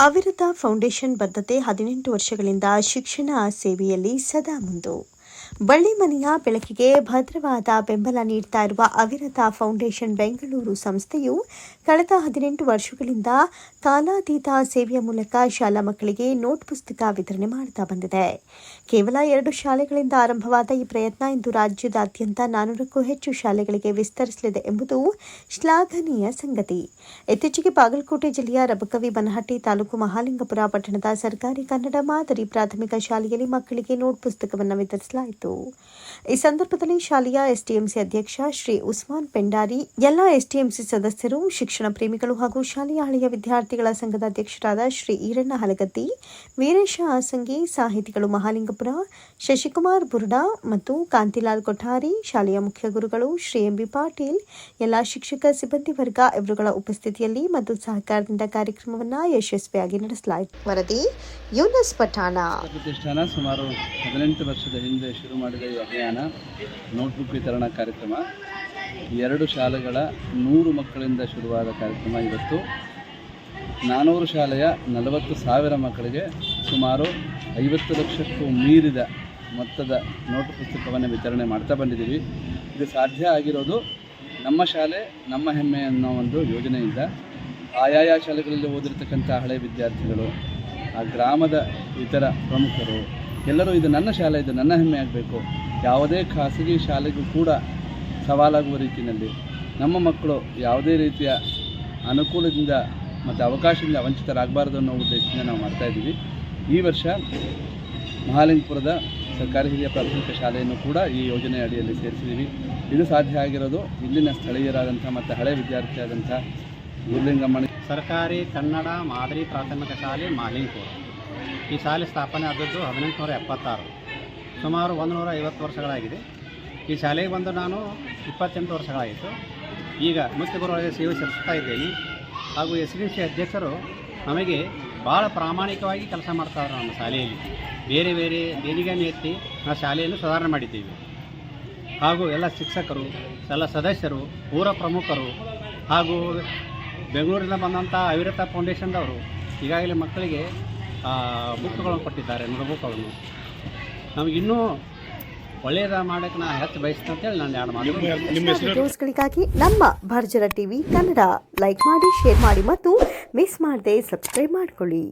ಅವಿರತ ಫೌಂಡೇಶನ್ ಬದ್ಧತೆ ಹದಿನೆಂಟು ವರ್ಷಗಳಿಂದ ಶಿಕ್ಷಣ ಸೇವೆಯಲ್ಲಿ ಸದಾ ಮುಂದು. ಬಳ್ಳಿಮನೆಯ ಬೆಳಕಿಗೆ ಭದ್ರವಾದ ಬೆಂಬಲ ನೀಡ್ತಾ ಇರುವ ಅವಿರತ ಫೌಂಡೇಶನ್ ಬೆಂಗಳೂರು ಸಂಸ್ಥೆಯು ಕಳೆದ ಹದಿನೆಂಟು ವರ್ಷಗಳಿಂದ ಕಾಲಾತೀತ ಸೇವೆಯ ಮೂಲಕ ಶಾಲಾ ಮಕ್ಕಳಿಗೆ ನೋಟ್ ಪುಸ್ತಕ ವಿತರಣೆ ಮಾಡುತ್ತಾ ಬಂದಿದೆ. ಕೇವಲ ಎರಡು ಶಾಲೆಗಳಿಂದ ಆರಂಭವಾದ ಈ ಪ್ರಯತ್ನ ಇಂದು ರಾಜ್ಯದಾದ್ಯಂತ ನಾನ್ನೂರಕ್ಕೂ ಹೆಚ್ಚು ಶಾಲೆಗಳಿಗೆ ವಿಸ್ತರಿಸಲಿದೆ ಎಂಬುದು ಶ್ಲಾಘನೀಯ ಸಂಗತಿ. ಇತ್ತೀಚೆಗೆ ಬಾಗಲಕೋಟೆ ಜಿಲ್ಲೆಯ ರಬಕವಿ ಬನಹಟ್ಟಿ ತಾಲೂಕು ಮಹಾಲಿಂಗಪುರ ಪಟ್ಟಣದ ಸರ್ಕಾರಿ ಕನ್ನಡ ಮಾದರಿ ಪ್ರಾಥಮಿಕ ಶಾಲೆಯಲ್ಲಿ ಮಕ್ಕಳಿಗೆ ನೋಟ್ ಪುಸ್ತಕವನ್ನು ವಿತರಿಸಲಾಯಿತು ಈ ಸಂದರ್ಭದಲ್ಲಿ ಶಾಲೆಯ ಎಸ್ಟಿಎಂಸಿ ಅಧ್ಯಕ್ಷ ಶ್ರೀ ಉಸ್ಮಾನ್ ಪೆಂಡಾರಿ, ಎಲ್ಲ ಎಸ್ಟಿಎಂಸಿ ಸದಸ್ಯರು, ಶಿಕ್ಷಣ ಪ್ರೇಮಿಗಳು ಹಾಗೂ ಶಾಲೆಯ ಹಳೆಯ ವಿದ್ಯಾರ್ಥಿಗಳ ಸಂಘದ ಅಧ್ಯಕ್ಷರಾದ ಶ್ರೀ ಈರಣ್ಣ ಹಲಗತ್ತಿ, ವೀರೇಶ ಆಸಂಗಿ ಸಾಹಿತಿಗಳು ಮಹಾಲಿಂಗಪುರ, ಶಶಿಕುಮಾರ್ ಬುರ್ಡಾ ಮತ್ತು ಕಾಂತಿಲಾಲ್ ಕೊಠಾರಿ, ಶಾಲೆಯ ಮುಖ್ಯ ಗುರುಗಳು ಶ್ರೀ ಎಂಬಿ ಪಾಟೀಲ್, ಎಲ್ಲ ಶಿಕ್ಷಕ ಸಿಬ್ಬಂದಿ ವರ್ಗ ಇವರುಗಳ ಉಪಸ್ಥಿತಿಯಲ್ಲಿ ಮತ್ತು ಸಹಕಾರದಿಂದ ಕಾರ್ಯಕ್ರಮವನ್ನು ಯಶಸ್ವಿಯಾಗಿ ನಡೆಸಲಾಯಿತು. ವರದಿ, ಯೂನಸ್ ಪಠಾಣ. ಪ್ರತಿಷ್ಠಾನ ಸುಮಾರು ಹದಿನೆಂಟು ವರ್ಷದ ಶುರು ಮಾಡಿದ ಈ ಅಭಿಯಾನ ನೋಟ್ಬುಕ್ ವಿತರಣಾ ಕಾರ್ಯಕ್ರಮ, ಎರಡು ಶಾಲೆಗಳ ನೂರು ಮಕ್ಕಳಿಂದ ಶುರುವಾದ ಕಾರ್ಯಕ್ರಮ ಇವತ್ತು. ನಾನೂರು ಶಾಲೆಯ ನಲವತ್ತು ಸಾವಿರ ಮಕ್ಕಳಿಗೆ ಸುಮಾರು ಐವತ್ತು ಲಕ್ಷಕ್ಕೂ ಮೀರಿದ ಮೊತ್ತದ ನೋಟು ಪುಸ್ತಕವನ್ನು ವಿತರಣೆ ಮಾಡ್ತಾ ಬಂದಿದ್ದೀವಿ. ಇದು ಸಾಧ್ಯ ಆಗಿರೋದು ನಮ್ಮ ಶಾಲೆ, ನಮ್ಮ ಹೆಮ್ಮೆ ಅನ್ನೋ ಒಂದು ಯೋಜನೆಯಿಂದ. ಆಯಾಯ ಶಾಲೆಗಳಲ್ಲಿ ಓದಿರ್ತಕ್ಕಂಥ ಹಳೆ ವಿದ್ಯಾರ್ಥಿಗಳು, ಆ ಗ್ರಾಮದ ಇತರ ಪ್ರಮುಖರು ಎಲ್ಲರೂ ಇದು ನನ್ನ ಶಾಲೆ, ಇದು ನನ್ನ ಹೆಮ್ಮೆ ಆಗಬೇಕು. ಯಾವುದೇ ಖಾಸಗಿ ಶಾಲೆಗೂ ಕೂಡ ಸವಾಲಾಗುವ ರೀತಿಯಲ್ಲಿ ನಮ್ಮ ಮಕ್ಕಳು ಯಾವುದೇ ರೀತಿಯ ಅನುಕೂಲದಿಂದ ಮತ್ತು ಅವಕಾಶದಿಂದ ವಂಚಿತರಾಗಬಾರ್ದು ಅನ್ನೋ ಉದ್ದೇಶದಿಂದ ನಾವು ಮಾಡ್ತಾಯಿದ್ದೀವಿ ಈ ವರ್ಷ ಮಹಾಲಿಂಗಪುರದ ಸರ್ಕಾರಿ ಹಿರಿಯ ಪ್ರಾಥಮಿಕ ಶಾಲೆಯನ್ನು ಕೂಡ ಈ ಯೋಜನೆ ಅಡಿಯಲ್ಲಿ ಸೇರಿಸಿದ್ದೀವಿ. ಇದು ಸಾಧ್ಯ ಆಗಿರೋದು ಇಲ್ಲಿನ ಸ್ಥಳೀಯರಾದಂಥ ಮತ್ತು ಹಳೆ ವಿದ್ಯಾರ್ಥಿಯಾದಂಥ ಗುರುಲಿಂಗಮ್ಮಣಿ ಸರ್ಕಾರಿ ಕನ್ನಡ ಮಾದರಿ ಪ್ರಾಥಮಿಕ ಶಾಲೆ ಮಾಲಿಂಗ್ಪುರ ಈ ಶಾಲೆ ಸ್ಥಾಪನೆ ಆದದ್ದು ಹದಿನೆಂಟುನೂರ ಎಪ್ಪತ್ತಾರು. ಸುಮಾರು ಒಂದು ನೂರ ಐವತ್ತು ವರ್ಷಗಳಾಗಿದೆ. ಈ ಶಾಲೆಗೆ ಬಂದು ನಾನು ಇಪ್ಪತ್ತೆಂಟು ವರ್ಷಗಳಾಯಿತು. ಈಗ ಮುಖ್ಯ ಸೇವೆ ಸಲ್ಲಿಸ್ತಾ ಇದ್ದೇನೆ. ಹಾಗೂ ಎಸ್ ಡಿ ಸಿ ಅಧ್ಯಕ್ಷರು ನಮಗೆ ಭಾಳ ಪ್ರಾಮಾಣಿಕವಾಗಿ ಕೆಲಸ ಮಾಡ್ತಾರೆ ನಮ್ಮ ಶಾಲೆಯಲ್ಲಿ. ಬೇರೆ ಬೇರೆ ದೇಣಿಗೆಯನ್ನು ಎತ್ತಿ ನಾವು ಶಾಲೆಯನ್ನು ಸುಧಾರಣೆ ಮಾಡಿದ್ದೀವಿ. ಹಾಗೂ ಎಲ್ಲ ಶಿಕ್ಷಕರು, ಎಲ್ಲ ಸದಸ್ಯರು ಊರ ಪ್ರಮುಖರು ಹಾಗೂ ಬೆಂಗಳೂರಿಂದ ಬಂದಂಥ ಅವಿರತ ಫೌಂಡೇಶನ್ದವರು, ಈಗಾಗಲೇ ಮಕ್ಕಳಿಗೆ ಬುಕ್ಗಳನ್ನು ಕೊಟ್ಟಿದ್ದಾರೆ ನೋಟ್ಬುಕ್ಗಳನ್ನು ನಮಗೆ ಇನ್ನೂ ಒಳ್ಳೆಯದ ಮಾಡೋಕ್ಕೆ ನಾನು ಹೆಚ್ಚು ಬಯಸ್ತೀನಿ ಅಂತೇಳಿ ನಾನು ಎರಡು ವಿಡಿಯೋಸ್ಗಳಿಗಾಗಿ ನಮ್ಮ ಭರ್ಜರ ಟಿವಿ ಕನ್ನಡ. ಲೈಕ್ ಮಾಡಿ ಶೇರ್ ಮಾಡಿ ಮತ್ತು ಮಿಸ್ ಮಾಡದೆ ಸಬ್ಸ್ಕ್ರೈಬ್ ಮಾಡಿಕೊಳ್ಳಿ.